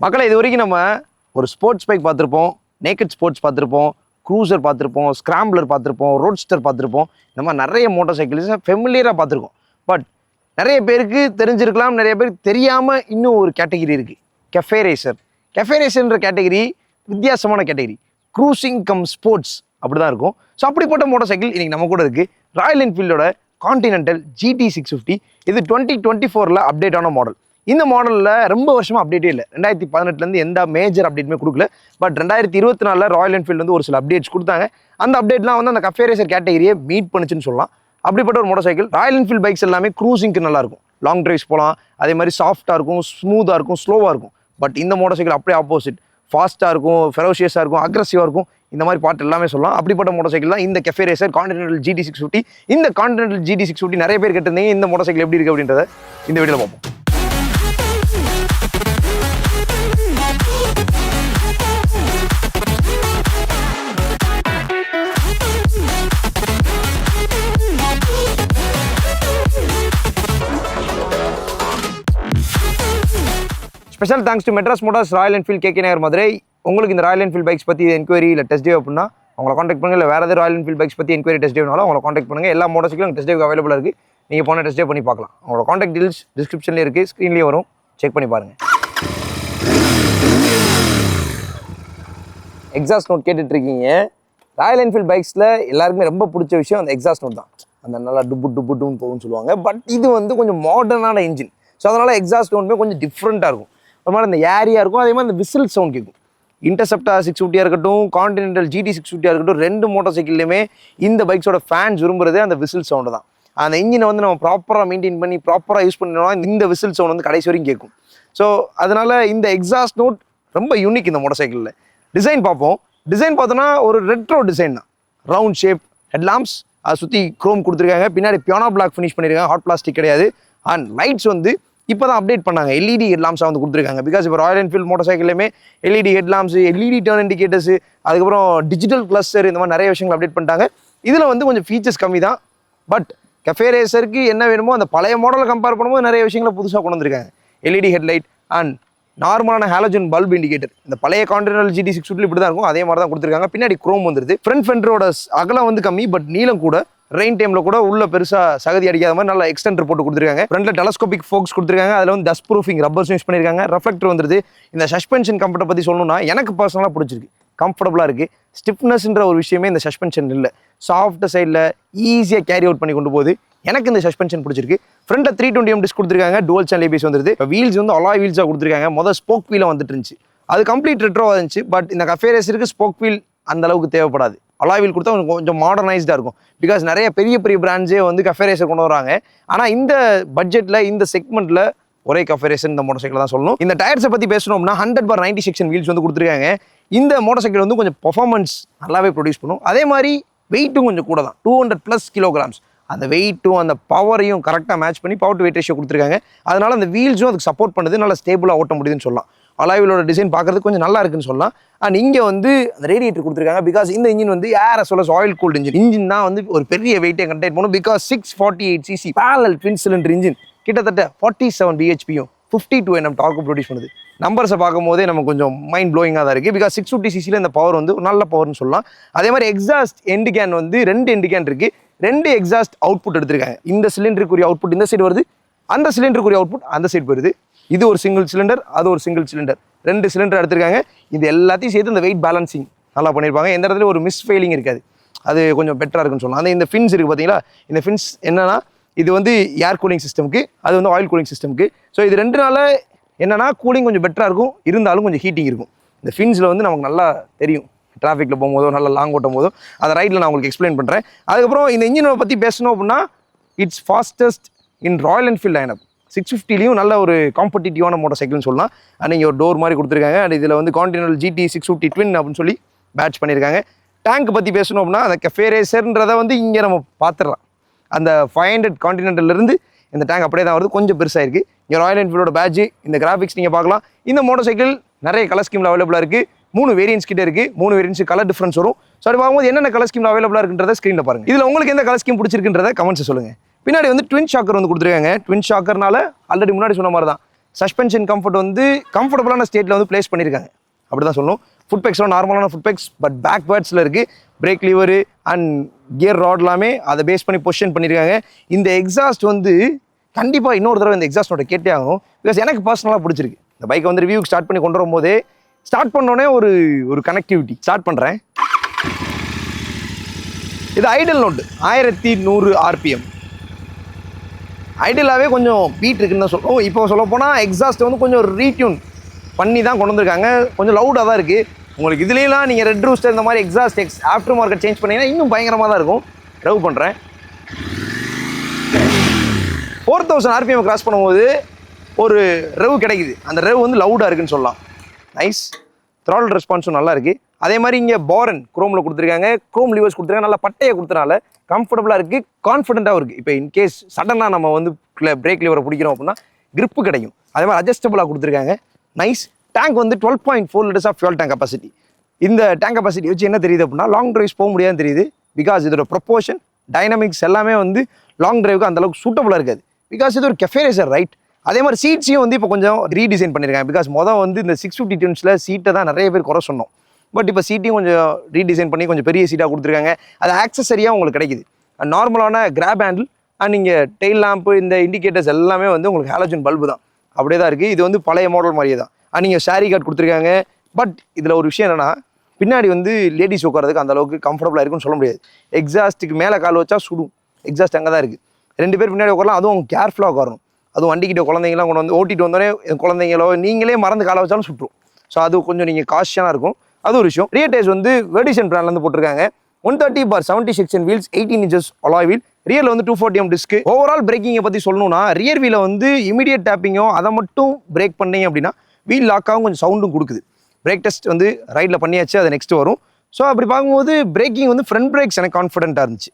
மக்களை இது வரைக்கும் நம்ம ஒரு ஸ்போர்ட்ஸ் பைக் பார்த்துருப்போம் நேக்கட் ஸ்போர்ட்ஸ் பார்த்துருப்போம் க்ரூசர் பார்த்துருப்போம் ஸ்கிராம்பிளர் பார்த்துருப்போம் ரோட்ஸ்டர் பார்த்துருப்போம். இந்த மாதிரி நிறைய மோட்டார் சைக்கிள்ஸை ஃபெமிலியராக பார்த்துருக்கோம். பட் நிறைய பேருக்கு தெரிஞ்சிருக்கலாம் நிறைய பேருக்கு தெரியாமல் இன்னும் ஒரு கேட்டகிரி இருக்குது கெஃபே ரேசர் கெஃபே ரேசர்ன்ற கேட்டகிரி வித்தியாசமான கேட்டகிரி க்ரூசிங் கம் ஸ்போர்ட்ஸ் அப்படி தான் இருக்கும். ஸோ அப்படிப்பட்ட மோட்டார் சைக்கிள் இன்றைக்கி நம்ம கூட இருக்குது ராயல் என்ஃபீல்டோட கான்டினென்டல் ஜிடி சிக்ஸ் ஃபிஃப்டி இது டுவெண்ட்டி டுவெண்ட்டி ஃபோரில் அப்டேட் ஆன மாடல் இந்த மாடலில் ரொம்ப வருஷமாக அப்டேட்டே இல்லை. ரெண்டாயிரத்தி பதினெட்டுலேருந்து எந்த மேஜர் அப்டேட்டுமே கொடுக்கல. பட் ரெண்டாயிரத்தி இருபத்தி நாலில் ராயல் என்ஃபீல்டு வந்து ஒரு சில அப்டேட்ஸ் கொடுத்தாங்க. அந்த அப்டேட்லாம் வந்து அந்த கஃபே ரேசர் கேட்டகரியை மீட் பண்ணுச்சுன்னு சொல்லலாம். அப்படிப்பட்ட ஒரு motor cycle Royal Enfield bikes எல்லாமே க்ரூசிங்க்கு நல்லாயிருக்கும். லாங் ட்ரைவ்ஸ் போகலாம். அதே மாதிரி சாஃப்ட்டாக இருக்கும் ஸ்மூத்தாக இருக்கும் ஸ்லோவாக இருக்கும். பட் இந்த மோட்டர் சைக்கிள் அப்படியே ஆப்போசிட் ஃபாஸ்ட்டாக இருக்கும் ஃபெரோஷியஸாக இருக்கும் அக்ரஸிவாக இருக்கும். இந்த மாதிரி பாட்டு எல்லாமே சொல்லலாம். அப்படிப்பட்ட மோட்டர் சைக்கிள் தான் இந்த cafe racer Continental GT six fifty இந்த கான்டினென்டல் ஜிடி சிக்ஸ் ஃபிஃப்டி நிறைய பேர் கேட்டிருந்தீங்க. இந்த மோட்டர் சைக்கிள் எப்படி இருக்குது அப்படின்றத இந்த வீடியோவில் பார்ப்போம். Special thanks to Madras Motors Royal Enfield KK Nagar Madurai உங்களுக்கு இந்த ராயல் என்ஃபீல்ட் பைக்ஸ் பற்றி என்கொயரி இல்லை டெஸ்ட் டேவ் அப்படின்னா அவங்களை காண்டாக்ட் பண்ணுங்கள் இல்லை வேறு எதாவது ராயல் என்ஃபீல்ட் பைக்ஸ் பற்றி என்கொயரி டெஸ்ட் டேவ்னாலும் அவங்கள காண்டாக்ட் பண்ணுங்கள் எல்லா மோட்டார் சைக்கிளும் டெஸ்ட் டேவ் அவைலபிளாக இருக்குது நீங்கள் போன டெஸ்ட் டேவ் பண்ணி பார்க்கலாம். அவங்களோட காண்டாக்ட் டீல்ஸ் டிஸ்கிரிப்ஷன்லேயே இருக்குது ஸ்க்ரீன்லேயே வரும். செக் பண்ணி பாருங்கள் எக்ஸாஸ்ட் நோட் கேட்டுட்ருக்கீங்க. ராயல் என்ஃபீல்ட் பைக்ஸில் எல்லாருக்குமே ரொம்ப பிடிச்ச விஷயம் அந்த எக்ஸாஸ்ட் நோட் தான். அந்த நல்லா டுப்பு டுப்பு டுன்னு போகும்னு சொல்லுவாங்க. பட் இது வந்து கொஞ்சம் மாடர்னான இன்ஜின் ஸோ அதனால் எக்ஸாஸ்ட் நோட்டுமே கொஞ்சம் டிஃப்ரெண்ட்டாக இருக்கும். ஒரு மாதிரி அந்த ஏரியா இருக்கும். அதே மாதிரி அந்த விசில் சவுண்ட் கேட்கும். இன்டர்செப்டா சிக்ஸ் ஃபிஃப்டியாக இருக்கட்டும் கான்டினென்டல் ஜிடி சிக்ஸ் ஃபிஃப்டியாக இருக்கட்டும் ரெண்டு மோட்டார் சைக்கிள்லையுமே இந்த பைக்ஸோட ஃபேன்ஸ் விரும்புறதே அந்த விசில் சவுண்டு தான். அந்த இன்ஜினை வந்து நம்ம ப்ராப்பராக மெயின்டைன் பண்ணி ப்ராப்பராக யூஸ் பண்ணோம்னா இந்த விசில் சவுண்ட் வந்து கடைசி வரைக்கும் கேட்கும். ஸோ அதனால் இந்த எக்ஸாஸ்ட் நோட் ரொம்ப யூனிக் இந்த மோட்டார் சைக்கிளில் டிசைன் பார்ப்போம். டிசைன் பார்த்தோன்னா ஒரு ரெட்ரோ டிசைன் தான். ரவுண்ட் ஷேப் ஹெட்லாம்ப்ஸ் அதை சுற்றி க்ரோம் கொடுத்துருக்காங்க. பின்னாடி பியானோ பிளாக் ஃபினிஷ் பண்ணியிருக்காங்க ஹாட் பிளாஸ்டிக் கிடையாது. அண்ட் லைட்ஸ் வந்து இப்போ தான் அப்டேட் பண்ணாங்க எல்இடி ஹெட்லாம்ஸாக வந்து கொடுத்துருக்காங்க. பிகாஸ் இப்போ Royal Enfield motor சைக்கிளுமே LED headlamps LED turn indicators அதுக்கப்புறம் டிஜிட்டல் கிளஸ்டர் இந்த மாதிரி நிறைய விஷயங்கள் அப்டேட் பண்ணிட்டாங்க. இதில் வந்து கொஞ்சம் ஃபீச்சர்ஸ் கம்மி தான் பட் கஃபே ரேசருக்கு என்ன வேணுமோ அந்த பழைய மாடலை கம்பேர் பண்ணும்போது நிறைய விஷயங்களை புதுசாக கொண்டு வந்திருக்காங்க. எல்இடி ஹெட்லைட் அண்ட் நார்மலான ஹாலஜன் பல்ப் இண்டிகேட்டர் இந்த பழைய கான்டினல் ஜிடி சிக்ஸ் இப்படி தான் இருக்கும். அதே மாதிரி தான் கொடுத்துருக்காங்க. பின்னாடி குரோம் வந்துருது. ஃப்ரண்ட் ஃபெண்டரோட அகலம் வந்து கம்மி பட் நீளம் கூட. ரெயின் டைம்ல கூட உள்ள பெருசா சகதி அடிக்காத மாதிரி நல்லா எக்ஸ்டென்டர் போட்டு கொடுத்துருக்காங்க. ஃப்ரண்ட்ல டெலஸ்கோபிக் ஃபோக்ஸ் கொடுத்துருக்காங்க. அதுல வந்து டஸ்ட் ப்ரூஃபிங் ரப்பர்ஸ் யூஸ் பண்ணிருக்காங்க. ரெஃப்ளெக்டர் வந்துருது. இந்த சஸ்பென்ஷன் கம்ஃபர்ட்டை பத்தி சொல்லணும்னா எனக்கு பர்சனலாக பிடிச்சிருக்கு. கம்ஃபர்டபுளாக இருக்குது ஸ்டிஃப்னஸ்ன்ற ஒரு விஷயமே இந்த சஸ்பென்ஷன் இல்லை. சாஃப்ட் சைடில் ஈஸியாக கேரி அவுட் பண்ணி கொண்டு போகுது. எனக்கு இந்த சஸ்பென்ஷன் பிடிச்சிருக்கு. ஃப்ரண்ட்டில் த்ரீ டுவெண்ட்டி எம் டிஸ்க் கொடுத்துருக்காங்க. டுவல் சேனல் ஏபிஎஸ் வந்துருது. வீல்ஸ் வந்து அலாய் வீல்ஸாக கொடுத்துருக்காங்க. மொதல் ஸ்போக் வீலாக வந்துட்டு இருந்துச்சு. அது கம்ப்ளீட் ரெட்ரோவாக இருந்துச்சு. பட் இந்த கஃபே ஸ்போக் வீல் அந்த அளவுக்கு தேவைப்படாது. அலாவில் கொடுத்தா கொஞ்சம் கொஞ்சம் மாடர்னைஸ்டாக இருக்கும். பிகாஸ் நிறைய பெரிய பெரிய பிராண்ட்ஸே வந்து கஃபேரேசர் கொண்டு வராங்க. ஆனால் இந்த பட்ஜெட்டில் இந்த செக்மெண்ட்டில் ஒரே கஃபேரேசன் இந்த மோட்டர் சைக்கிள் தான் சொல்லணும். இந்த டயர்ஸை பற்றி பேசணும்னா hundred by ninety section wheels வந்து கொடுத்துருக்காங்க. இந்த மோட்டர் சைக்கிள் வந்து கொஞ்சம் பர்ஃபார்மன்ஸ் நல்லாவே ப்ரொடியூஸ் பண்ணும். அதே மாதிரி வெயிட்டும் கொஞ்சம் கூட தான் டூ ஹண்ட்ரட் ப்ளஸ் கிலோகிராம்ஸ் அந்த வெயிட்டும் அந்த பவரையும் கரெக்டாக மேட்ச் பண்ணி பவர் டு வெயிட் ரேஷியோ கொடுத்துருக்காங்க. அதனால் அந்த வீல்ஸும் அதுக்கு சப்போர்ட் பண்ணுது. நல்லா ஸ்டேபிளாக ஓட்ட முடியுதுன்னு சொல்லலாம். அலாய்விலோட டிசைன் பார்க்கறதுக்கு கொஞ்சம் நல்லா இருக்குன்னு சொல்லலாம். அண்ட் இங்கே வந்து அந்த ரேடியேட்டர் கொடுத்துருக்காங்க. பிகாஸ் இந்த இன்ஜின் வந்து ஏர் சொல்ல ஆயில் கூல்டு இன்ஜின் இன்ஜின் தான் வந்து ஒரு பெரிய வெயிட்டை கண்டெக்ட் பண்ணும். Because six forty eight CC parallel twin cylinder engine கிட்டத்தட்ட forty seven பிஹெச்பியும் fifty two NM torque produce பண்ணுது. நம்பர்ஸை பார்க்கும்போதே நமக்கு கொஞ்சம் மைண்ட் ப்ளோயிங்காக தான் இருக்குது பிகாஸ் சிக்ஸ் ஃபிஃப்டி சிசியில் இந்த பவர் வந்து ஒரு நல்ல பவர்னு சொல்லலாம். அதே மாதிரி எக்ஸாஸ்ட் எண்டு கேன் வந்து ரெண்டு எண்டு கேன் இருக்குது ரெண்டு எக்ஸாஸ்ட் அவுட்புட் எடுத்திருக்காங்க. இந்த சிலிண்டருக்குரிய அவுட்புட் இந்த சைடு வருது. அந்த சிலிண்டருக்குரிய அவுட்புட் அந்த சைடு போயிடுது இது ஒரு சிங்கிள் சிலிண்டர் அது ஒரு சிங்கிள் சிலிண்டர் ரெண்டு சிலிண்டர் எடுத்திருக்காங்க. இது எல்லாத்தையும் சேர்த்து இந்த வெயிட் பேலன்சிங் நல்லா பண்ணியிருப்பாங்க. எந்த இடத்துல ஒரு மிஸ் ஃபெயிலிங் இருக்காது. அது கொஞ்சம் பெட்டராக இருக்குன்னு சொல்லலாம். அந்த இந்த ஃபின்ஸ் இருக்குது பார்த்தீங்களா? இந்த ஃபின்ஸ் என்னென்னா இது வந்து ஏர் கூலிங் சிஸ்டம்க்கு அது வந்து ஆயில் கூலிங் சிஸ்டமுக்கு ஸோ இது ரெண்டு நாள் என்னென்னா கூலிங் கொஞ்சம் பெட்டராக இருக்கும். இருந்தாலும் கொஞ்சம் ஹீட்டிங் இருக்கும். இந்த ஃபின்ஸில் வந்து நமக்கு நல்லா தெரியும். டிராஃபிக்கில் போகும்போதோ நல்லா லாங் ஓட்டும் போதோ அதை ரைட்டில் நான் உங்களுக்கு எக்ஸ்பிளைன் பண்ணுறேன் அதுக்கப்புறம் இந்த இன்ஜினை பற்றி பேசணும் அப்படின்னா it's fastest in Royal Enfield lineup six ஃபிஃப்டிலையும் நல்ல ஒரு காம்படிட்டிவான மோட்டர் சைக்கிள்னு சொல்லலாம். அண்ட் இங்கே ஒரு டோர் மாதிரி கொடுத்துருக்காங்க. அண்ட் இதில் வந்து Continental GT six fifty twin அப்படின்னு சொல்லி பேட்ச் பண்ணியிருக்காங்க. டேங்க் பற்றி பேசணும் அப்படின்னா அந்த கஃபே ரேசர்ன்றதை வந்து இங்கே நம்ம பார்த்துடலாம். அந்த ஃபைவ் ஹண்ட்ரட் கான்டினென்டல்லேருந்து இந்த டேங்க் அப்படியே தான் வருது. கொஞ்சம் பெருசாக இருக்குது இங்கே ராயல் என்ஃபீல்டோட பேட்ச் இந்த கிராஃபிக்ஸ் நீங்கள் பார்க்கலாம். இந்த மோட்டர் சைக்கிள் நிறைய கலர் ஸ்கீமில் அவைலபிளாக இருக்குது மூணு வேரியன்ஸ் கிட்டே இருக்குது மூணு வேரியன்ஸ் கலர் டிஃப்ரென்ஸ் வரும். ஸோ அப்படி பார்க்கும்போது என்னென்ன கலர் ஸ்கீமில் அவைலபிளாக இருக்குன்றத ஸ்க்ரீனில் பாருங்கள் இதில் உங்களுக்கு எந்த கலர் ஸ்கீம் பிடிச்சிருக்குன்றத கமெண்ட்ஸ் சொல்லுங்கள் பின்னாடி வந்து ட்வின் ஷாக்கர் வந்து கொடுத்துருக்காங்க. ட்வின் ஷாக்கர்னால ஆல்ரெடி முன்னாடி சொன்ன மாதிரி தான் சஸ்பென்ஷன் கம்ஃபர்ட் வந்து கம்ஃபர்டபுளான ஸ்டேட்டில் வந்து ப்ளேஸ் பண்ணியிருக்காங்க அப்படி தான் சொல்லணும் ஃபுட் பேக்ஸ்லாம் நார்மலான ஃபுட் பேக்ஸ் பட் பேக் பேர்ட்ஸில் இருக்குது brake lever and gear rod எல்லாமே அதை பேஸ் பண்ணி பொசிஷன் பண்ணியிருக்காங்க இந்த எக்ஸாஸ்ட் வந்து கண்டிப்பாக இன்னொரு தடவை இந்த எக்ஸாஸ்டோட கேட்டே ஆகும் பிகாஸ் எனக்கு பர்சனலாக பிடிச்சிருக்கு. இந்த பைக்கை வந்து ரிவ்யூக்கு ஸ்டார்ட் பண்ணி கொண்டு வரும்போதே ஸ்டார்ட் பண்ணோடனே ஒரு ஒரு கனெக்டிவிட்டி ஸ்டார்ட் பண்ணுறேன் இது ஐடல் நோட்டு ஆயிரத்தி நூறு ஆர்பிஎம் ஐடியலாகவே கொஞ்சம் பீட் இருக்குன்னு தான் சொல்லுவோம் இப்போ சொல்ல போனால் எக்ஸாஸ்ட் வந்து கொஞ்சம் ரீட்யூன் பண்ணி தான் கொண்டு வந்திருக்காங்க. கொஞ்சம் லவுடாக தான் இருக்குது உங்களுக்கு இதுலேலாம் நீங்கள் ரெட் ரூஸ்டர் இந்த மாதிரி எக்ஸாஸ்ட் எக்ஸ் ஆஃப்டர் மார்க்கெட் சேஞ்ச் பண்ணிங்கன்னா இன்னும் பயங்கரமாக தான் இருக்கும். ரவ் பண்ணுறேன் ஃபோர் தௌசண்ட் ஆர்பிஎம் கிராஸ் பண்ணும்போது ஒரு ரெவ் கிடைக்குது. அந்த ரெவ் வந்து லவுடாக இருக்குன்னு சொல்லலாம். நைஸ் த்ரால் ரெஸ்பான்ஸும் நல்லா இருக்குது அதே மாதிரி இங்கே பாரன் குரோமில் கொடுத்துருக்காங்க. குரோம் லிவர்ஸ் கொடுத்துருக்காங்க. நல்லா பட்டையை கொடுத்தனால கம்ஃபர்டபுளாக இருக்குது கான்ஃபிடென்ட்டாகவும் இருக்குது இப்போ இன்கேஸ் சடனாக நம்ம வந்து பிரேக் லிவரை பிடிக்கிறோம் அப்படின்னா கிரிப்பு கிடைக்கும். அதே மாதிரி அட்ஜஸ்டபுளாக கொடுத்துருக்காங்க. நைஸ் டேங்க் வந்து twelve point four litres of fuel tank capacity இந்த டேங்க் கெப்பாசிட்டி வச்சு என்ன தெரியுது அப்படின்னா லாங் ட்ரைவ்ஸ் போக முடியாதுன்னு தெரியுது. பிகாஸ் இதோட ப்ரொப்போஷன் டைனமிக்ஸ் எல்லாமே வந்து லாங் ட்ரைவுக்கு அந்த அளவுக்கு சூட்டபுளாக இருக்காது. பிகாஸ் இது ஒரு கெஃபே ரேசர் ரைட் அதே மாதிரி சீட்ஸையும் வந்து இப்போ கொஞ்சம் ரீடிசைன் பண்ணியிருக்காங்க பிகாஸ் மொதல் வந்து இந்த சிக்ஸ் ஃபிஃப்டி டென்ஸில் சீட்டை தான் நிறைய பேர் குறை சொன்னோம். பட் இப்போ சீட்டையும் கொஞ்சம் ரீடிசைன் பண்ணி கொஞ்சம் பெரிய சீட்டாக கொடுத்துருக்காங்க. அது ஆக்சசரியாக உங்களுக்கு கிடைக்குது. நார்மலான கிராப் ஹேண்டில் அண்ட் நீங்கள் டெயில் லேம்ப்பு இந்த இண்டிகேட்டர்ஸ் எல்லாமே வந்து உங்களுக்கு ஹாலஜன் பல்பு தான். அப்படியே தான் இருக்குது இது வந்து பழைய மாடல் மாதிரியே தான். அண்ட் நீங்கள் ஷேரி கார்டு கொடுத்துருக்காங்க. பட் இதில் ஒரு விஷயம் என்னென்னா பின்னாடி வந்து லேடிஸ் உட்காரதுக்கு அந்த அளவுக்கு கம்ஃபர்டபுளாக இருக்குன்னு சொல்ல முடியாது. எக்ஸாஸ்ட்டுக்கு மேலே கால் வச்சா சுடும். எக்ஸாஸ்ட் அங்கே தான் இருக்குது ரெண்டு பேர் பின்னாடி உட்காரலாம் அதுவும் கேர்ஃபுல்லாக உட்காரணும். அதுவும் வண்டிக்கிட்ட குழந்தைங்களாம் கொண்டு வந்து ஓட்டிகிட்டு வந்தோடனே குழந்தைங்களோ நீங்களே மறந்து காலை வச்சாலும் சுற்றும் ஸோ அது கொஞ்சம் நீங்கள் காஷியனாக இருக்கும். அது ஒரு விஷயம். ரியர் டயர்ஸ் வந்து வெர்டிஷன் பிராண்ட்லேருந்து போட்டிருக்காங்க. One thirty by seventy section wheels eighteen inches alloy wheel ரியரில் வந்து two forty M disc overall பிரேக்கிங்கை பற்றி சொல்லணும்னா ரியர் வீலை வந்து இமீடியட் டேப்பிங்கோ அதை மட்டும் பிரேக் பண்ணீங்க அப்படின்னா வீல் லாக்காகவும் கொஞ்சம் சவுண்டும் கொடுக்குது. பிரேக் டெஸ்ட் வந்து ரைட்டில் பண்ணியாச்சு அது நெக்ஸ்ட் வரும். ஸோ அப்படி பார்க்கும்போது பிரேக்கிங் வந்து ஃப்ரண்ட் பிரேக்ஸ் எனக்கு கான்ஃபிடென்ட்டாக இருந்துச்சு.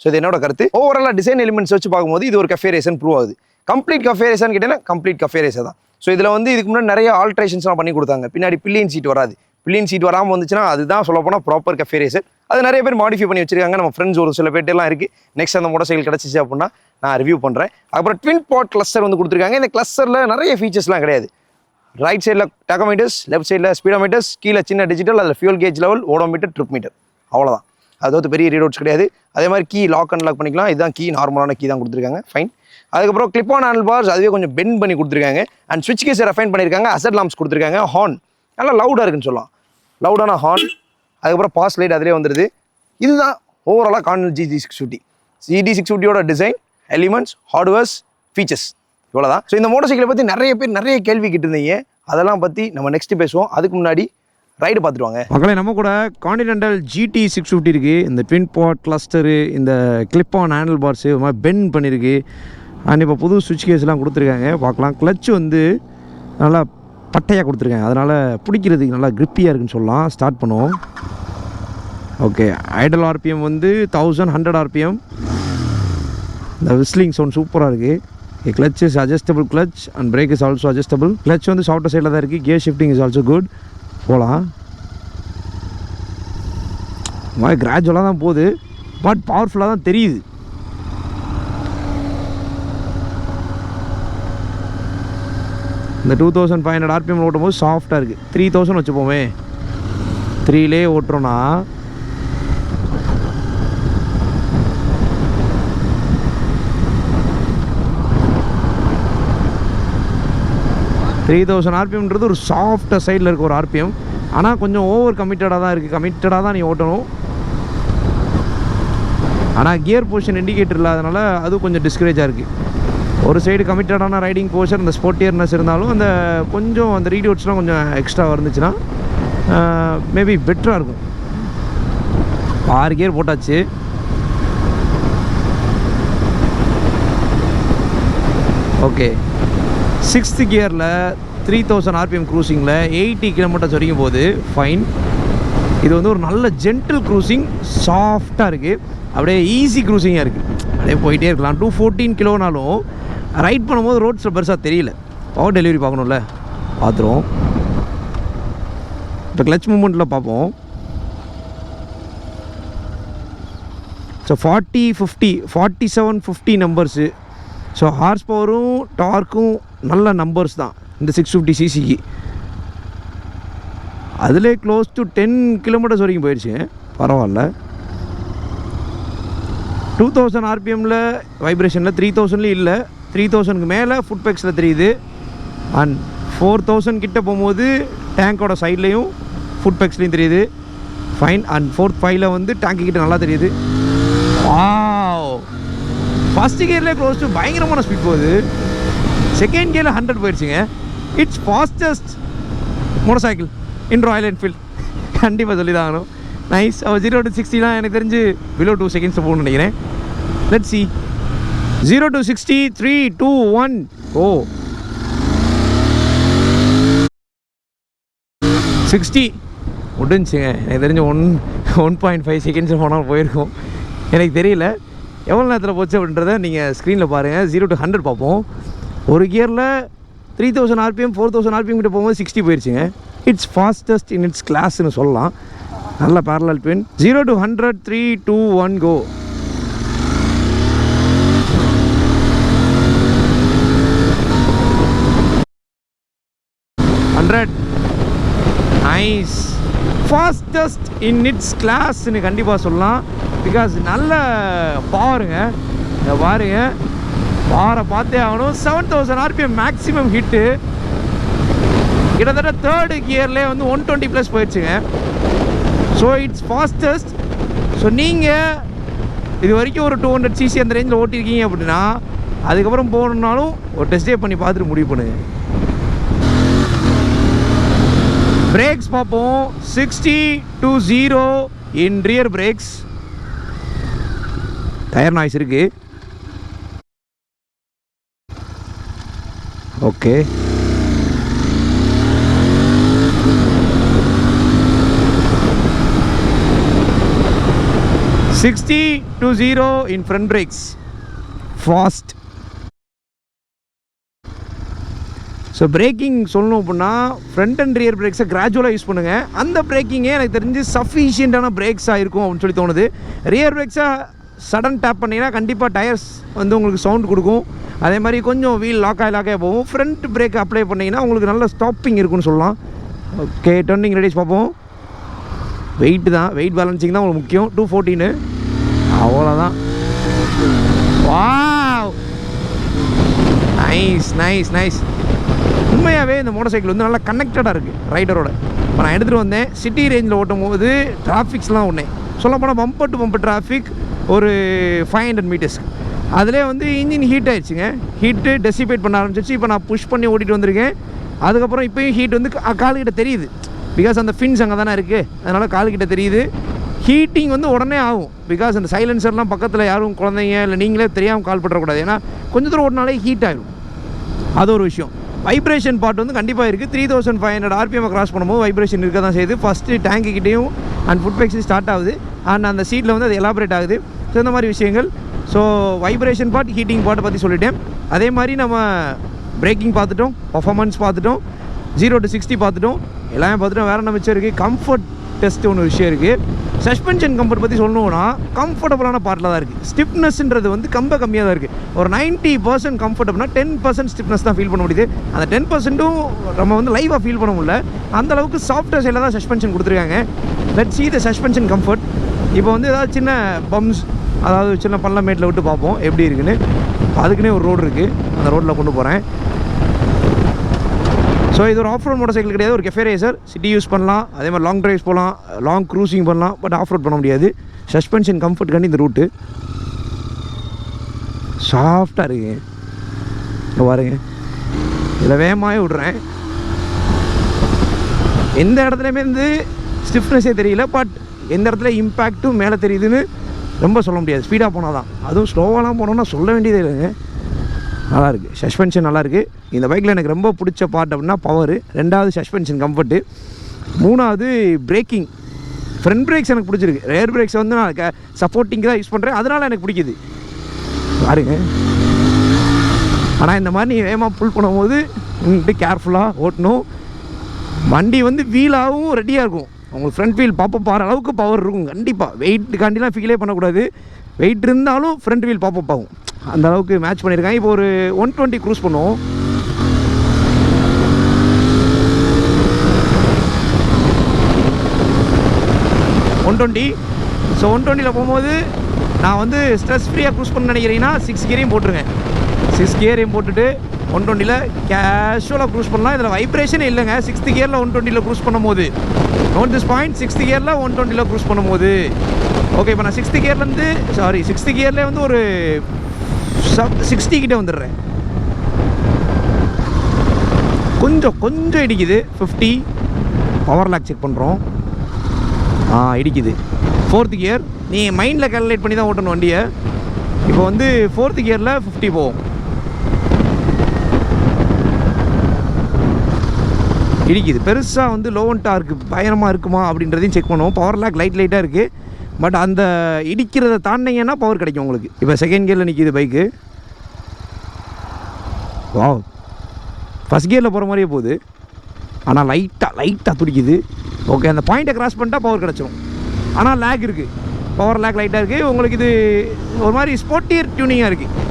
ஸோ இது என்னோட கருத்து. ஓவராலாக டிசைன் எலிமெண்ட்ஸ் வச்சு பார்க்கும்போது இது ஒரு கஃபே ரேசன் ப்ரூவ் ஆகுது. கம்ப்ளீட் கஃபே ரேசான்னு கேட்டீங்கன்னா கம்ப்ளீட் கஃபே ரேசா தான். ஸோ இதில் வந்து இதுக்கு முன்னாடி நிறைய ஆல்ட்ரேஷன்ஸ்லாம் பண்ணி கொடுத்தாங்க. பின்னாடி பில்லியன் சீட் வராது. பில்லியன் சீட் வராமல் வந்துச்சுன்னா அதுதான் சொல்ல போனால் ப்ராப்பர் கஃபே ரேசர் அது நிறைய பேர் மாடிஃபை பண்ணி வச்சிருக்காங்க. நம்ம ஃப்ரெண்ட்ஸ் ஒரு சில பேர்ட்டெல்லாம் இருக்குது நெக்ஸ்ட் அந்த மோட்டர் சைக்கிள் கிடச்சிச்சு அப்படின்னா நான் ரிவ்யூ பண்ணுறேன் அப்புறம் ட்வின் பாட் கிளஸ்டர் வந்து கொடுத்துருக்காங்க. இந்த கிளஸ்டரில் நிறைய ஃபீச்சர்ஸ்லாம் கிடையாது. ரைட் சைடில் டெக்கோமீட்டர்ஸ் லெஃப்ட் சைடில் ஸ்பீடோமீட்டர்ஸ் கீழே சின்ன டிஜிட்டல் அதில் fuel gauge level odometer trip meter அவ்வளோதான் அது வந்து பெரிய ரீடோட்ஸ் கிடையாது. அதே மாதிரி கீ லாக் அண்ட் லாக் பண்ணிக்கலாம். இதுதான் கீ நார்மலான கீ தான் கொடுத்துருக்காங்க. ஃபைன் அதுக்கப்புறம் கிளிப் ஆன் ஹேண்டில் பார்ஸ் அதுவே கொஞ்சம் பெண்ட் பண்ணி கொடுத்துருக்காங்க. அண்ட் ஸ்விட்ச் கேஸ் ரெஃபைன் பண்ணியிருக்காங்க. அசட் லாம்ஸ் கொடுத்துருக்காங்க. ஹார்ன் நல்லா லவுடாக இருக்குன்னு சொல்லலாம். லவுடான ஹார்ன் அதுக்கப்புறம் பாஸ் லைட் அதிலே வந்துடுது இதுதான் ஓவராலாக Cornell GT six fifty GT six ஃபிஃப்டியோட design elements hardwares features இவ்வளோதான் ஸோ இந்த மோட்டர் சைக்கிளை பற்றி நிறைய பேர் நிறைய கேள்வி கேட்டிருந்தீங்க. அதெல்லாம் பற்றி நம்ம நெக்ஸ்ட் பேசுவோம். அதுக்கு முன்னாடி ரைடு பார்த்துருவாங்க மக்களே நம்ம கூட காண்டினென்டல் ஜிடி சிக்ஸ் ஃபிஃப்டி இருக்குது இந்த பின் பாட் கிளஸ்டரு இந்த கிளிப் ஆன் ஹேண்டில் பார்ஸு இது மாதிரி பென் பண்ணியிருக்கு அண்ட் இப்போ புது சுவிட்ச் கேஸ்லாம் கொடுத்துருக்காங்க. பார்க்கலாம். கிளச் வந்து நல்லா பட்டையாக கொடுத்துருக்கேன். அதனால் பிடிக்கிறதுக்கு நல்லா கிரிப்பியாக இருக்குன்னு சொல்லலாம். ஸ்டார்ட் பண்ணுவோம். ஓகே ஐடல் ஆர்பிஎம் வந்து தௌசண்ட் ஹண்ட்ரட் ஆர்பிஎம் இந்த விஸ்லிங் சவுண்ட் சூப்பராக இருக்குது clutch is adjustable clutch and brake is also adjustable clutch வந்து சாஃப்ட் சைடில் தான் இருக்குது gear shifting is also good போகலாம் மாதிரி கிராஜுவலாக தான் போகுது. பட் பவர்ஃபுல்லாக தான் தெரியுது. இந்த two thousand five hundred RPM ஓட்டும் போது சாஃப்டாக இருக்குது த்ரீ தௌசண்ட் வச்சுப்போமே. த்ரீலே ஓட்டுறோன்னா த்ரீ தௌசண்ட் ஆர்பிஎம்ன்றது ஒரு சாஃப்டாக சைடில் இருக்க ஒரு ஆர்பிஎம் ஆனால் கொஞ்சம் ஓவர் கமிட்டடாக தான் இருக்குது கமிட்டடாக தான் நீ ஓட்டணும். ஆனால் கியர் பொசிஷன் இண்டிகேட்டர் இல்லாதனால அது கொஞ்சம் டிஸ்கரேஜாக இருக்குது ஒரு சைடு கமிட்டடான ரைடிங் போர்ஷன் அந்த ஸ்போர்ட்டியர்னஸ் இருந்தாலும் அந்த கொஞ்சம் அந்த ரீடியோட்ஸ்லாம் கொஞ்சம் எக்ஸ்ட்ரா இருந்துச்சுன்னா மேபி பெட்டராக இருக்கும். ஆறு கியர் போட்டாச்சு. ஓகே சிக்ஸ்த்து கியரில் த்ரீ தௌசண்ட் ஆர்பிஎம் க்ரூசிங்கில் எயிட்டி கிலோமீட்டர்ஸ் வரைக்கும் போகுது. ஃபைன் இது வந்து ஒரு நல்ல ஜென்டில் க்ரூசிங் சாஃப்டாக இருக்குது அப்படியே ஈஸி க்ரூசிங்காக இருக்குது அப்படியே போயிட்டே இருக்கலாம். டூ ஃபோர்டீன் கிலோனாலும் ரைட் பண்ணும்போது ரோட்ஸில் பெருசாக தெரியல. பவர் டெலிவரி பார்க்கணும்ல? பார்த்துருவோம். இப்போ கிளச் மூமெண்ட்டில் பார்ப்போம். So forty fifty forty seven fifty numbers so horse பவரும் டார்க்கும் நல்ல நம்பர்ஸ் தான். இந்த சிக்ஸ் ஃபிஃப்டி சிசிக்கு அதிலே க்ளோஸ் டு டென் கிலோமீட்டர்ஸ் வரைக்கும் போயிடுச்சு பரவாயில்ல. டூ தௌசண்ட் ஆர்பிஎம்மில் வைப்ரேஷனில் த்ரீ தௌசண்ட்லேயும் இல்லை. த்ரீ தௌசண்ட்க்கு மேலே ஃபுட் பேக்ஸில் தெரியுது. அண்ட் ஃபோர் தௌசண்ட் கிட்ட போகும்போது டேங்கோட சைட்லேயும் ஃபுட் பேக்ஸ்லேயும் தெரியுது. ஃபைன் அண்ட் ஃபோர்த் ஃபைவ்ல வந்து டேங்க்கு கிட்ட நல்லா தெரியுது. வாவ் ஃபஸ்ட் கியர்லேயே க்ளோஸ் டு பயங்கரமான ஸ்பீட் போகுது. செகண்ட் கியரில் ஹண்ட்ரட் போயிடுச்சுங்க. It's fastest motor cycle in Royal Enfield கண்டிப்பாக சொல்லி தான் ஆகணும் நைஸ் அவள் ஜீரோ டு சிக்ஸ்டிலாம் எனக்கு தெரிஞ்சு பிலோ டூ செகண்ட்ஸ் போகணும்னு நினைக்கிறேன். Let see zero to sixty three two one. Oh. Sixty. முடிஞ்சுங்க. எனக்கு தெரிஞ்ச one one point five seconds போனால் போயிருக்கும். எனக்கு தெரியல. எவ்வளோ நேரத்தில் போச்சு அப்படின்றத நீங்கள் ஸ்க்ரீனில் பாருங்கள் ஜீரோ டு ஹண்ட்ரட் பார்ப்போம். ஒரு கியரில் three thousand RPM four thousand RPM கிட்ட போகும்போது சிக்ஸ்டி போயிடுச்சுங்க இட்ஸ் ஃபாஸ்டஸ்ட் இன் இட்ஸ் கிளாஸ்னு சொல்லலாம். நல்ல parallel twin zero to hundred three two one go hundred nice fastest in it's கிளாஸ்ன்னு கண்டிப்பாக சொல்லலாம். பிகாஸ் நல்ல பாருங்க. இந்த பாருங்க. பாரை பார்த்தே ஆகணும். Seven thousand RPM maximum hit கிட்டத்தட்ட தேர்டு கியர்லேயே வந்து ஒன் டுவெண்ட்டி ப்ளஸ் போயிடுச்சுங்க. ஸோ இட்ஸ் ஃபாஸ்டஸ்ட் ஸோ நீங்கள் இது வரைக்கும் ஒரு டூ ஹண்ட்ரட் சிசி அந்த ரேஞ்சில் ஓட்டியிருக்கீங்க அப்படின்னா அதுக்கப்புறம் போகணுன்னாலும் ஒரு டெஸ்டே பண்ணி பார்த்துட்டு முடிவு பண்ணுங்கள் பிரேக்ஸ் பார்ப்போம் sixty to zero in rear brakes tyre noise இருக்கு. Okay sixty to zero in front brakes fast so braking சொல்லணும் அப்படின்னா ஃப்ரண்ட் அண்ட் ரியர் பிரேக்ஸை கிராஜுவலாக யூஸ் பண்ணுங்கள் அந்த பிரேக்கிங்கே எனக்கு தெரிஞ்சு சஃபிஷியண்ட்டான பிரேக்ஸாக இருக்கும் அப்படின்னு சொல்லி தோணுது. ரியர் பிரேக்ஸாக சடன் டேப் பண்ணிங்கன்னா கண்டிப்பாக டயர்ஸ் வந்து உங்களுக்கு சவுண்ட் கொடுக்கும். அதே மாதிரி கொஞ்சம் வீல் லாக் ஆகி போகும். ஃப்ரண்ட் பிரேக் அப்ளை பண்ணிங்கன்னா உங்களுக்கு நல்ல ஸ்டாப்பிங் இருக்குன்னு சொல்லலாம். ஓகே டர்னிங் ரெடிஸ் பார்ப்போம். வெயிட் தான். வெயிட் பேலன்சிங் தான் உங்களுக்கு முக்கியம். டூ ஃபோர்டீனு அவ்வளோதான் வா நைஸ் நைஸ் நைஸ் உண்மையாகவே இந்த மோட்டர் சைக்கிள் வந்து நல்லா கனெக்டடாக இருக்குது ரைடரோட இப்போ நான் எடுத்துகிட்டு வந்தேன் சிட்டி ரேஞ்சில் ஓட்டும் போது டிராஃபிக்ஸ்லாம் ஒன்றே சொல்லப்போனால் பம்பர் டு பம்பர் டிராஃபிக் ஒரு ஃபைவ் ஹண்ட்ரட் மீட்டர்ஸ் அதிலே வந்து இன்ஜின் ஹீட் ஆயிடுச்சுங்க. ஹீட்டு டெசிபேட் பண்ண ஆரம்பிச்சிச்சு இப்போ நான் புஷ் பண்ணி ஓட்டிகிட்டு வந்திருக்கேன். அதுக்கப்புறம் இப்போயும் ஹீட் வந்து காலுக்கிட்ட தெரியுது. பிகாஸ் அந்த ஃபின்ஸ் அங்கே தானே இருக்குது அதனால் காலுக்கிட்ட தெரியுது. ஹீட்டிங் வந்து உடனே ஆகும். பிகாஸ் அந்த சைலன்சர்லாம் பக்கத்தில் யாரும் குழந்தைங்க இல்லை நீங்களே தெரியாமல் கால் பண்ணுறக்கூடாது ஏன்னா கொஞ்சம் தூரம் ஓட்டினாலே ஹீட் ஆகிடும் அது ஒரு விஷயம். வைப்ரேஷன் பார்ட் வந்து கண்டிப்பாக இருக்குது three thousand five hundred RPM cross பண்ணும்போது வைப்ரேஷன் இருக்க தான் செய்யுது. ஃபஸ்ட்டு டேங்க்கு கிட்டேயும் அண்ட் ஃபுட் பேக்ஸும் ஸ்டார்ட் ஆகுது. அண்ட் அந்த சீட்டில் வந்து அது எலாபரேட் ஆகுது. ஸோ இந்த மாதிரி விஷயங்கள். ஸோ வைப்ரேஷன் பார்ட் ஹீட்டிங் பார்ட்டை பற்றி சொல்லிட்டேன். அதே மாதிரி நம்ம பிரேக்கிங் பார்த்துட்டோம் பர்ஃபாமன்ஸ் பார்த்துட்டோம் ஜீரோ டு சிக்ஸ்டி பார்த்துட்டோம். எல்லாமே பார்த்துட்டோம். வேறு என்ன மிச்சம் இருக்குது கம்ஃபர்ட் டெஸ்ட் ஒன்று விஷயம் இருக்குது சஸ்பென்ஷன் கம்ஃபர்ட் பற்றி சொல்லணும்னா கம்ஃபர்டபுளான பார்ட்டில் தான் இருக்குது ஸ்டிப்னஸ்ன்றது வந்து கம்ப கம்மியாக தான் இருக்குது ஒரு 90% பர்சன்ட் கம்ஃபர்டபுள்னா டென் பர்சன்ட் ஸ்டிப்னஸ் தான் ஃபீல் பண்ண முடியுது. அந்த டென் பர்சன்ட்டும் நம்ம வந்து லைவாக ஃபீல் பண்ண முடியல. அந்த அளவுக்கு சாஃப்ட்வேர் சைடில் தான் சஸ்பென்ஷன் கொடுத்துருக்காங்க. Let see the suspension comfort இப்போ வந்து ஏதாவது சின்ன பம்ஸ் அதாவது சின்ன பள்ளமேட்டில் விட்டு பார்ப்போம். எப்படி இருக்குன்னு. அதுக்குன்னே ஒரு ரோடு இருக்குது அந்த ரோட்டில் கொண்டு போகிறேன் ஸோ இது ஒரு ஆஃப் ரோட் மோட்டர் சைக்கிள் கிடையாது. ஒரு கெஃபே ரேசர் சிட்டி யூஸ் பண்ணலாம். அதே மாதிரி லாங் ட்ரைவ்ஸ் போகலாம் லாங் க்ரூசிங் பண்ணலாம் பட் ஆஃப் ரோட் பண்ண முடியாது. சஸ்பென்ஷன் கம்ஃபர்ட் கண்டி இந்த ரூட்டு சாஃப்டாக இருக்கு. இங்க பாருங்க. இதில் வேகமாகவே விட்றேன். எந்த இடத்துலையுமே வந்து ஸ்டிஃப்னஸே தெரியல பட் எந்த இடத்துல இம்பேக்ட்டும் மேலே தெரியுதுன்னு ரொம்ப சொல்ல முடியாது. ஸ்பீடாக போனால் தான் அதுவும் ஸ்லோவாலாம் போனோம்னா சொல்ல வேண்டியதே இல்லைங்க. நல்லாயிருக்கு. சஸ்பென்ஷன் நல்லாயிருக்கு. இந்த பைக்கில் எனக்கு ரொம்ப பிடிச்ச பார்ட் அப்படின்னா பவர் ரெண்டாவது சஸ்பென்ஷன் கம்ஃபர்ட்டு மூணாவது பிரேக்கிங் ஃப்ரண்ட் பிரேக்ஸ் எனக்கு பிடிச்சிருக்கு. ரேர் பிரேக்ஸ் வந்து நான் சப்போர்ட்டிங் தான் யூஸ் பண்ணுறேன் அதனால் எனக்கு பிடிக்குது. பாருங்க. ஆனால் இந்த மாதிரி நீ வேகமாக புல் பண்ணும்போது நின்றுட்டு கேர்ஃபுல்லாக ஓட்டணும். வண்டி வந்து வீலாகவும் ரெடியாக இருக்கும். உங்களுக்கு ஃப்ரண்ட் வீல் பார்ப்போம் பாரு அளவுக்கு பவர் இருக்கும். கண்டிப்பாக வெயிட்டுக்காண்டிலாம் ஃபீலே பண்ணக்கூடாது. வெயிட் இருந்தாலும் ஃப்ரண்ட் வீல் பாப்பப் ஆகும். அந்த அளவுக்கு மேட்ச் பண்ணியிருக்காங்க. இப்போ ஒரு ஒன் டுவெண்ட்டி க்ரூஸ் பண்ணுவோம். ஒன் டுவெண்ட்டி ஸோ ஒன் டுவெண்ட்டியில் போகும்போது நான் வந்து ஸ்ட்ரெஸ் ஃப்ரீயாக க்ரூஸ் பண்ண நினைக்கிறீங்கன்னா சிக்ஸ் கியரையும் போட்டுருங்க. சிக்ஸ் கியரையும் போட்டுட்டு ஒன் டுவெண்ட்டியில் கேஷுவலாக க்ரூஸ் பண்ணலாம். இதில் வைப்ரேஷனே இல்லைங்க. சிக்ஸ்த்து கியரில் ஒன் டுவெண்ட்டியில் க்ரூஸ் பண்ணும்போது. நோட் திஸ் பாயிண்ட் சிக்ஸ்த்து கியரில் ஒன் டுவெண்ட்டியில் க்ரூஸ் பண்ணும்போது. ஓகே இப்போ நான் சிக்ஸ்த்து கியர்லேருந்து சாரி சிக்ஸ்த்து கியர்லேயே வந்து ஒரு சிக்ஸ்டி கிட்டே வந்துடுறேன். கொஞ்சம் கொஞ்சம் இடிக்குது. ஃபிஃப்டி பவர் லாக் செக் பண்ணுறோம் ஆ இடிக்குது. ஃபோர்த்து கியர் நீ மைண்டில் கேல்குலேட் பண்ணி தான் ஓட்டணும் வண்டியை. இப்போ வந்து ஃபோர்த்து கியரில் ஃபிஃப்டி போகும். இடிக்குது. பெருசாக வந்து லோவன்ட்டாக இருக்குது பயணமாக இருக்குமா அப்படின்றதையும் செக் பண்ணுவோம். பவர் லாக் லைட் லைட்டாக இருக்குது பட் அந்த இடிக்கிறத தாண்டிங்கன்னா பவர் கிடைக்கும் உங்களுக்கு. இப்போ செகண்ட் கியரில் நிற்கிது பைக்கு வாவ் ஃபஸ்ட் கியரில் போகிற மாதிரியே போகுது. ஆனால் லைட்டாக லைட்டாக துடிக்குது. ஓகே அந்த பாயிண்ட்டை கிராஸ் பண்ணிட்டா பவர் கிடச்சிரும். ஆனால் லேக் இருக்குது பவர் லேக் லைட்டாக இருக்குது உங்களுக்கு இது ஒரு மாதிரி ஸ்போர்ட்டியர் டியூனிங்காக இருக்குது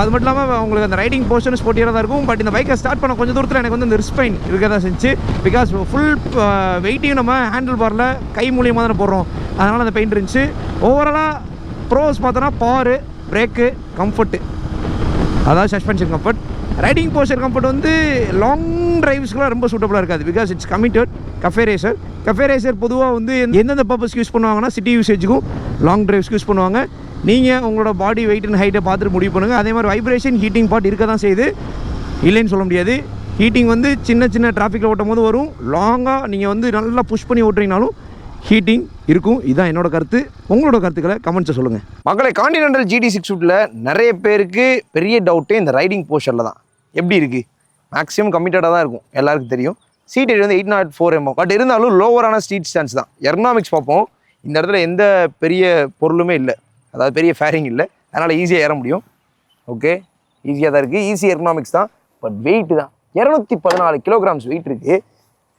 அது மட்டும் இல்லாமல் உங்களுக்கு அந்த ரைடிங் போர்ஷன் ஸ்போர்ட்டியாக தான் இருக்கும். பட் இந்த பைக்கை ஸ்டார்ட் பண்ண கொஞ்சம் தூரத்தில் எனக்கு வந்து இந்த ரிஸ்பைன் இருக்க தான் செஞ்சு பிகாஸ் ஃபுல் வெயிட்டையும் நம்ம ஹேண்டில் பாரில் கை மூலியமாக தானே போடுறோம். அதனால் அந்த பெயிண்ட் இருந்துச்சு. ஓவராலாக ப்ரோஸ் பார்த்தோன்னா பாரு பிரேக்கு கம்ஃபர்ட்டு அதாவது suspension comfort riding posture comfort வந்து லாங் டிரைவ்ஸ்க்குலாம் ரொம்ப சூட்டபுளாக இருக்காது. Because it's committed cafe racer cafe racer பொதுவாக வந்து எந்தெந்த பர்பஸ்க்கு யூஸ் பண்ணுவாங்கன்னா சிட்டி யூசேஜுக்கும் லாங் டிரைவ்ஸ்க்கு யூஸ் பண்ணுவாங்க. நீங்கள் உங்களோட பாடி வெயிட் அண்ட் ஹைட்டை பார்த்துட்டு முடிவு பண்ணுங்கள் அதே மாதிரி வைப்ரேஷன் ஹீட்டிங் பார்ட் இருக்க தான் செய்யுது. இல்லைன்னு சொல்ல முடியாது. ஹீட்டிங் வந்து சின்ன சின்ன டிராஃபிக்கில் ஓட்டும் போது வரும் லாங்காக நீங்கள் வந்து நல்லா புஷ் பண்ணி ஓட்டுறீங்கனாலும் ஹீட்டிங் இருக்கும். இதுதான் என்னோட கருத்து. உங்களோட கருத்துக்களை கமெண்ட்ஸை சொல்லுங்கள் மக்களை காண்டினென்டல் ஜிடி சிக்ஸ் ஃபுட்டில் நிறைய பேருக்கு பெரிய டவுட்டே இந்த ரைடிங் போர்ஷனில் தான். எப்படி இருக்குது மேக்ஸிமம் கம்மிட்டடாக தான் இருக்கும். எல்லாருக்கும் தெரியும். சீட் வந்து எயிட் நாட் ஃபோர் எம்ஓ பட் இருந்தாலும் லோவரான ஸ்ட்ரீட் ஸ்டாண்ட்ஸ் தான். எர்னாமிக்ஸ் பார்ப்போம். இந்த இடத்துல எந்த பெரிய பொருளுமே இல்லை. அதாவது பெரிய ஃபேரிங் இல்லை. அதனால் ஈஸியாக ஏற முடியும். ஓகே ஈஸியாக தான் இருக்குது ஈஸி எர்னாமிக்ஸ் தான். பட் வெயிட்டு தான். இரநூத்தி பதினாலு கிலோகிராம்ஸ் வெயிட் இருக்குது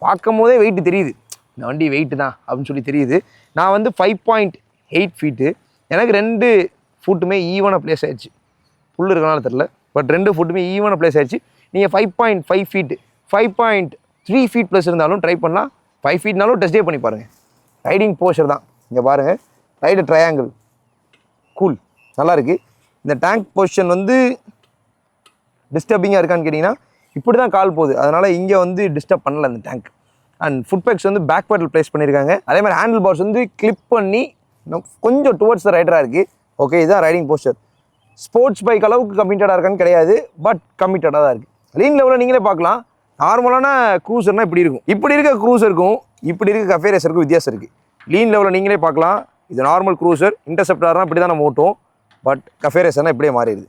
பார்க்கும் போதே வெயிட்டு தெரியுது. இந்த வண்டி வெயிட்டு தான் அப்படின்னு சொல்லி தெரியுது. நான் வந்து ஃபைவ் பாயிண்ட் எயிட் ஃபீட்டு எனக்கு ரெண்டு ஃபுட்டுமே ஈவனாக ப்ளேஸ் ஆயிடுச்சு. புல் இருக்கனால தெரில பட் ரெண்டு ஃபுட்டுமே ஈவனாக ப்ளேஸ் ஆயிடுச்சு. நீங்கள் five point five feet five point three feet plus இருந்தாலும் ட்ரை பண்ணலாம். ஃபைவ் ஃபீட்னாலும் டெஸ்டே பண்ணி பாருங்கள் ரைடிங் போஸ்டர் தான். இங்கே பாருங்கள் ரைடு ட்ரையாங்கிள் கூல் நல்லாயிருக்கு இந்த டேங்க் பொசிஷன் வந்து டிஸ்டர்பிங்காக இருக்கான்னு கேட்டிங்கன்னா இப்படி தான் கால் போகுது. அதனால் இங்கே வந்து டிஸ்டர்ப் பண்ணல இந்த டேங்க் அண்ட் ஃபுட் பேக்ஸ் வந்து பேக் பேட்டில் ப்ளேஸ் பண்ணியிருக்காங்க அதே மாதிரி ஹேண்டில் பார்ஸ் வந்து கிளிப் பண்ணி கொஞ்சம் டுவர்ட்ஸ் த ரைடராக இருக்குது ஓகே இதுதான் ரைடிங் போஸ்டர் ஸ்போர்ட்ஸ் பைக் அளவுக்கு கம்மிட்டடாக இருக்கான்னு கிடையாது பட் கம்மிட்டடாக தான் இருக்குது லீன் லெவலில் நீங்களே பார்க்கலாம். நார்மலான க்ரூசர்னால் இப்படி இருக்கும். இப்படி இருக்க க்ரூசருக்கும் இப்படி இருக்க கஃபே ரேசருக்கும் வித்தியாசம் இருக்குது லீன் லெவலில் நீங்களே பார்க்கலாம். இது நார்மல் க்ரூசர் இன்டர்செப்டார்னால் இப்படி தான் நம்ம ஓட்டும் பட் கஃபே ரேசர்னால் இப்படியே மாறிடுது.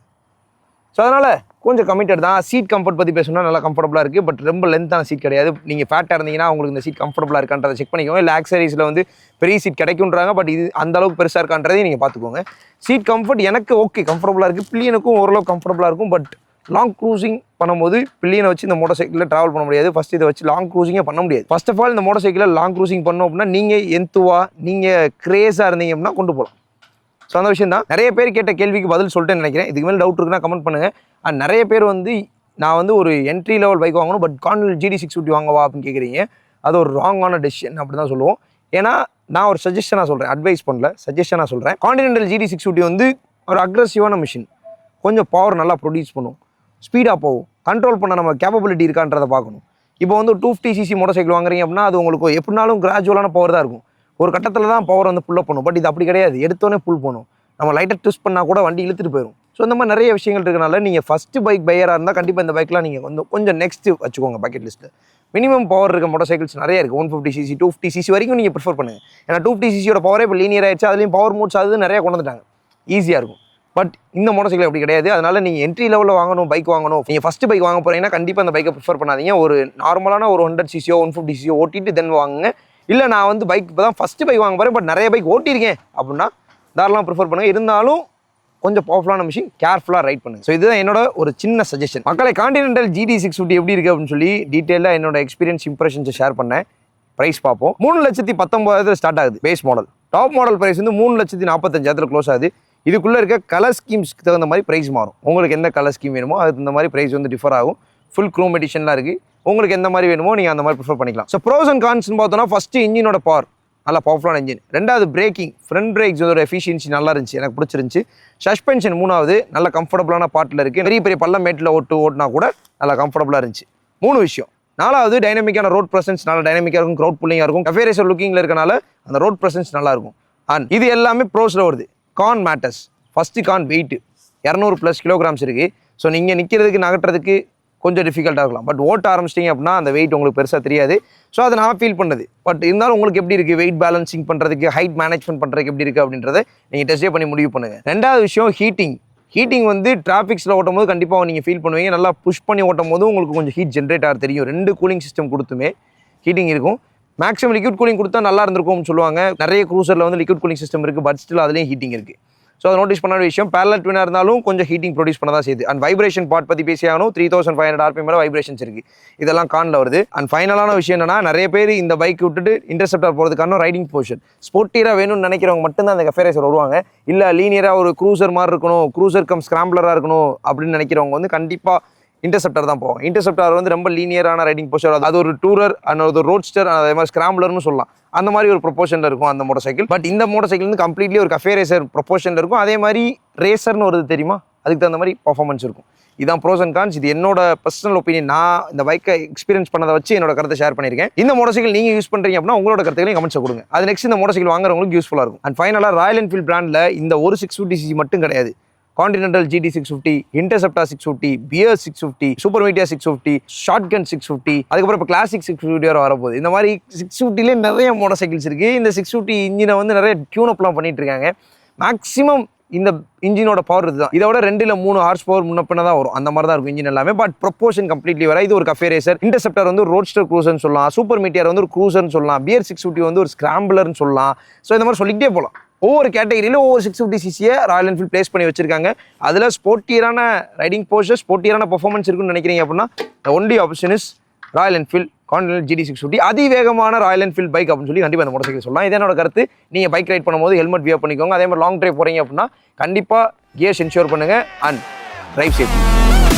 ஸோ அதனால் கொஞ்சம் கமிட்டட் தான். சீட் கம்ஃபர்ட் பற்றி பேசணும்னா நல்லா கம்ஃபர்டபுளாக இருக்குது பட் ரொம்ப லென்த்தான சீட் கிடையாது. நீங்கள் ஃபேட்டாக இருந்தீங்கன்னா உங்களுக்கு இந்த சீட் கம்ஃபர்டபுளாக இருக்கான்றதை செக் பண்ணிக்கோங்க. இல்லை ஆக்சரிஸில் வந்து பெரிய சீட் கிடைக்குன்றாங்க பட் இது அந்த அளவுக்கு பெருசாக இருக்கான்றதையும் நீங்கள் பார்த்துக்கோங்க. சீட் கம்ஃபர்ட் எனக்கு ஓகே கம்ஃபர்டபுளாக இருக்குது பிள்ளைனுக்கும் ஓரளவுக்கு கம்ஃபர்டபுளாக இருக்கும். பட் லாங் க்ரூசிங் பண்ணும்போது பிள்ளையனை வச்சு இந்த மோட்டர் சைக்கிளில் ட்ராவல் பண்ண முடியாது. ஃபஸ்ட் இதை வச்சு லாங் க்ரூசிங்கே பண்ண முடியாது. ஃபர்ஸ்ட் ஆஃப் ஆல் இந்த மோட்டர் சைக்கிளில் லாங் க்ரூசிங் பண்ணோம் அப்படின்னா நீங்கள் எந்துவா நீங்கள் க்ரேஸாக இருந்தீங்க அப்படின்னா கொண்டு போகலாம். ஸோ அந்த விஷயம் தான் நிறைய பேர் கேட்ட கேள்விக்கு பதில் சொல்லிட்டேன்னு நினைக்கிறேன். இதுக்கு மேலே டவுட் இருக்குன்னா கமெண்ட் பண்ணுங்கள் அண்ட் நிறைய பேர் வந்து நான் வந்து ஒரு என்ட்ரி லெவல் பைக் வாங்கணும் but Continental GT six fifty வாங்கவா அப்படின்னு கேட்குறீங்க அது ஒரு ராங்கான டெசிஷன் அப்படி தான் சொல்லுவோம். ஏன்னா நான் ஒரு சஜஷனாக சொல்கிறேன் அட்வைஸ் பண்ணல. சஜஷனாக சொல்கிறேன் காண்டினென்டல் ஜிடி சிக்ஸ் ஃபிஃப்டி வந்து ஒரு அக்ரஸிவான மிஷின் கொஞ்சம் பவர் நல்லா ப்ரொடியூஸ் பண்ணும். ஸ்பீடாக போகும். கண்ட்ரோல் பண்ண நம்ம கேப்பபிலிட்டி இருக்கான்றதை பார்க்கணும். இப்போ வந்து two fifty CC motorcycle வாங்குறீங்க அப்படின்னா அது உங்களுக்கு எப்படினாலும் கிராஜுவலான பவர் தான் இருக்கும். ஒரு கட்டத்தில் தான் பவர் வந்து புல்லப் பண்ணும். பட் இது அப்படி கிடையாது. எடுத்தோன்னே புல் பண்ணும். நம்ம லைட்டாக ட்விஸ்ட் பண்ணால் கூட வண்டி இழுத்துட்டு போயிடும் ஸோ இந்த மாதிரி நிறைய விஷயங்கள் இருக்கனால நீங்கள் ஃபஸ்ட்டு பைக் பையராக இருந்தால் கண்டிப்பாக இந்த பைக்லாம் நீங்கள் கொஞ்சம் கொஞ்சம் நெக்ஸ்ட்டு வச்சுக்கோங்க பக்கெட் லிஸ்ட்டில் மினிமம் பவர் இருக்க மோட்டர் சைக்கிள்ஸ் நிறைய இருக்குது one fifty CC two fifty CC வரைக்கும் நீங்கள் ப்ரிஃபர் பண்ணுங்கள் ஏன்னா டூ ஃபிஃப்டி சிசியோட பவரே இப்போ லீனியர் ஆயிடுச்சு. அதுலேயும் பவர் மோட்ஸ் அது நிறைய கொண்டு வந்துட்டாங்க. ஈஸியாக இருக்கும். பட் இந்த மோட்டர் சைக்கிள் அப்படி கிடையாது. அதனால் நீங்கள் என்ட்ரி லெவலில் வாங்கணும் பைக் வாங்கணும். நீங்கள் ஃபஸ்ட்டு பைக் வாங்க போகிறீங்கன்னா கண்டிப்பாக அந்த பைக்கை ப்ரிஃபர் பண்ணாதீங்க. ஒரு நார்மலான ஒரு ஹண்ட்ரட் சிசியோ ஒன் ஃபிஃப்டி சிசியோ ஓட்டிட்டு தென் வாங்குங்க. இல்லை நான் வந்து பைக் இப்போ தான் ஃபஸ்ட்டு பைக் வாங்க போகிறேன் பட் நிறைய பைக் ஓட்டியிருக்கேன். அப்படின்னா தாராளமாக ப்ரிஃபர் பண்ணுங்கள் இருந்தாலும் கொஞ்சம் பவர்ஃபுல்லான மிஷின் கேர்ஃபுல்லாக ரைட் பண்ணுங்க. ஸோ இதுதான் என்னோட ஒரு சின்ன சஜஷன் மக்களை காண்டினென்டல் ஜிடி சிக்ஸ் ஃபிஃப்டி எப்படி இருக்குது அப்படின்னு சொல்லி டீட்டெயிலாக என்னோட எக்ஸ்பீரியன்ஸ் இம்ப்ரெஷன்ஸை ஷேர் பண்ணேன். ப்ரைஸ் பார்ப்போம். மூணு லட்சத்தி பத்தொம்பதாயிரத்தில் ஸ்டார்ட் ஆகுது base model top model price வந்து மூணு லட்சத்தி நாற்பத்தஞ்சாயிரத்தில் க்ளோஸ் ஆகுது. இதுக்குள்ளே இருக்க கலர் ஸ்கீம்ஸ்க்கு தகுந்த மாதிரி ப்ரைஸ் மாறும். உங்களுக்கு எந்த கலர் ஸ்கீம் வேணுமோ அதுக்கு தகுந்த மாதிரி ப்ரைஸ் வந்து டிஃபர் ஆகும். ஃபுல் க்ரோம் எடிஷன்லாம் இருக்குது உங்களுக்கு எந்த மாதிரி வேணுமோ நீங்கள் அந்த மாதிரி ப்ரிஃபர் பண்ணிக்கலாம். ஸோ ப்ரோஸ் அண்ட் கான்ஸ்னு பார்த்தோன்னா ஃபஸ்ட்டு இன்ஜினோட பவர் நல்லா பவர்ஃபுல்லான இன்ஜின் ரெண்டாவது பிரேக்கிங் ஃப்ரண்ட் பிரேக்ஸ் ஒரு எஃபிஷியன்சி நல்லா இருந்துச்சு எனக்கு பிடிச்சிருந்துச்சி. சஸ்பென்ஷன் மூணாவது நல்ல கம்ஃபர்டபுளான பாட்டில் இருக்குது பெரிய பெரிய பள்ளம் மேட்டில் ஓட்டு ஓட்டினா கூட நல்லா கம்ஃபர்டபுளாக இருந்துச்சு. மூணு விஷயம். நாலாவது டைனமிக்கான ரோட் ப்ரெசன்ஸ் நல்லா டைனமிக்காக இருக்கும் க்ரௌட் புல்லிங்காக இருக்கும். கஃபேரேசர் லுக்கிங்கில் இருக்கனால அந்த ரோட் ப்ரெசன்ஸ் நல்லாயிருக்கும் அண்ட் இது எல்லாமே ப்ரோஸில் வருது. Con matters first con weight இரநூறு ப்ளஸ் கிலோகிராம்ஸ் இருக்குது ஸோ நீங்கள் நிற்கிறதுக்கு நகட்டுறதுக்கு கொஞ்சம் டிஃபிகல்ட்டாக இருக்கலாம். பட் ஓட்ட ஆரம்பிச்சிட்டிங்க அப்படின்னா அந்த வெயிட் உங்களுக்கு பெருசாக தெரியாது. ஸோ அதை நான் ஃபீல் பண்ணது. பட் இருந்தாலும் உங்களுக்கு எப்படி இருக்குது வெயிட் பேலன்சிங் பண்ணுறதுக்கு ஹைட் மேனேஜ்மெண்ட் பண்ணுறதுக்கு எப்படி இருக்குது அப்படின்றத நீங்கள் டெஸ்டே பண்ணி முடிவு பண்ணுங்கள் ரெண்டாவது விஷயம் ஹீட்டிங் ஹீட்டிங் வந்து டிராஃபிக்ஸில் ஓட்டும் போது கண்டிப்பாக நீங்கள் ஃபீல் பண்ணுவீங்க. நல்லா புஷ் பண்ணி ஓட்டும் போது உங்களுக்கு கொஞ்சம் ஹீட் ஜென்ரேட் ஆக தெரியும். ரெண்டு கூலிங் சிஸ்டம் கொடுத்துமே ஹீட்டிங் இருக்கும். மேக்ஸிமம் லிக்விட் கூலிங் கொடுத்தா நல்லா இருந்திருக்கும்னு சொல்லுவாங்க. நிறைய க்ரூசரில் வந்து லிக்விட் கூலிங் சிஸ்டம் இருக்குது பட் ஸ்டில் அதுலேயும் ஹீட்டிங் இருக்குது ஸோ அதை நோட்டீஸ் பண்ண வேண்டிய விஷயம் பேரலல் ட்வினாக இருந்தாலும் கொஞ்சம் ஹீட்டிங் ப்ரொடியூஸ் பண்ண தான் செய்யுது. அண்ட் வைப்ரேஷன் பார்ட் பற்றி பேசியாகணும் three thousand five hundred RPM மேலே வைப்ரேஷன்ஸ் இருக்குது இதெல்லாம் கானில் வருது. அண்ட் ஃபைனலான விஷயம் என்னன்னா நிறைய பேர் இந்த பைக் விட்டுட்டு இன்டர்செப்டர் போகிறதுக்கான ரைடிங் போர்ஷன் ஸ்போர்ட்டியராக வேணும்னு நினைக்கிறவங்க மட்டும்தான் அந்த கஃபேரேசர் வருவாங்க. இல்லை லீனியராக ஒரு க்ரூசர் மாதிரி இருக்கணும் க்ரூசர் கம் ஸ்கிராம்பிளராக இருக்கணும் அப்படின்னு நினைக்கிறவங்க வந்து கண்டிப்பாக இன்டர்செப்டர் தான் போவோம். இன்டர்செப்டர் வந்து ரொம்ப லீனியரான ரைடிங் போஸ்டர் அது ஒரு டூரர் அண்ட் ஒரு ரோட்ஸ்டர் அதே மாதிரி ஸ்கிராம்லர்னு சொல்லலாம். அந்த மாதிரி ஒரு ப்ரொபோஷனில் இருக்கும் அந்த மோட்டர் சைக்கிள் பட் இந்த மோட்டர் சைக்கிள் வந்து கம்ப்ளீட்லி ஒரு கஃபே ரேசர் ப்ரொபோஷனில் இருக்கும். அதே மாதிரி ரேசர்னு வருது தெரியுமா? அதுக்கு தகுந்த மாதிரி பர்ஃபார்மன்ஸ் இருக்கும். இதான் ப்ரோஸ் அண்ட் கான்ஸ் இது என்னோட பர்சனல் ஒப்பீனியன் நான் இந்த பைக்கை எக்ஸ்பீரியன்ஸ் பண்ணதை வச்சு என்னோட கருத்தை ஷேர் பண்ணியிருக்கேன். இந்த மோட்டர் சைக்கிள் நீங்கள் யூஸ் பண்ணுறீங்க அப்படின்னா உங்களோட கருத்துக்களையும் கமெண்ட்ஸ் கொடுங்க. அது நெக்ஸ்ட் இந்த மோட்டர் சைக்கிள் வாங்குறவங்களுக்கு யூஸ்ஃபுல்லாக இருக்கும். அண்ட் ஃபைனலாக ராயல் என்ஃபீல்ட் பிராண்டில் இந்த ஒரு சிக்ஸ் ஃபிஃப்டி சிசி மட்டும் கிடையாது. Continental GT six fifty Interceptor six fifty Bear six fifty Super Meteor six fifty Shotgun six fifty அதுக்கப்புறம் இப்போ கிளாசிக் சிக்ஸ் ஃபிஃப்டி வர வரப்போகுது. இந்த மாதிரி சிக்ஸ் ஃபிஃப்டிலே நிறைய மோட்டர் சைக்கிள்ஸ் இருக்குது இந்த சிக்ஸ் ஃபிஃப்டி இன்ஜினை வந்து நிறைய டியூன் அப்லாம் பண்ணிட்டு இருக்காங்க. மேக்ஸிமம் இந்த இன்ஜினோட பவர் இதுதான். இதோட ரெண்டுல மூணு ஹார்ஸ் பவர் முன்னப்பின தான் வரும். அந்த மாதிரி தான் இருக்கும் இன்ஜின் எல்லாமே. பட் ப்ரொப்போஷன் கம்ப்ளீட்லி வர இது ஒரு கஃபே ரேசர் இன்டர்செப்டர் வந்து ரோட்ஸ்டர் க்ரூசர்னு சொல்லலாம். சூப்பர் மீட்டியர் வந்து ஒரு க்ரூசர்னு சொல்லலாம். பியர் சிக்ஸ் ஃபிஃப்டி வந்து ஒரு ஸ்கிராம்பிளர்னு சொல்லலாம். ஸோ இந்த மாதிரி சொல்லிக்கிட்டே போகலாம். ஒவ்வொரு கேட்டகரியிலும் ஒவ்வொரு சிக்ஸ் ஃபிஃப்டி சிசியை ராயல் என்ஃபீல்ட் ப்ளேஸ் பண்ணி வச்சிருக்காங்க. அதில் ஸ்போர்ட்டியரான ரைடிங் போஸ்டர் ஸ்போர்ட்டியரான பர்ஃபார்மன்ஸ் இருக்குன்னு நினைக்கிறீங்க அப்படின்னா only option is Royal Enfield Continental GT six fifty அதிவேகமான Royal Enfield bike அப்படின்னு சொல்லி கண்டிப்பாக அந்த மோட்டர் சைக்கிள் சொல்லலாம். இதே என்னோட கருத்து. நீங்கள் பைக் ரைட் பண்ணும்போது ஹெல்மெட் வியர் பண்ணிக்கோங்க. அதே மாதிரி லாங் ட்ரைவ் போகிறீங்க அப்படின்னா கண்டிப்பாக கியர்ஸ் இன்ஷூர் பண்ணுங்கள் அண்ட் ட்ரைவ் சேஃப்டி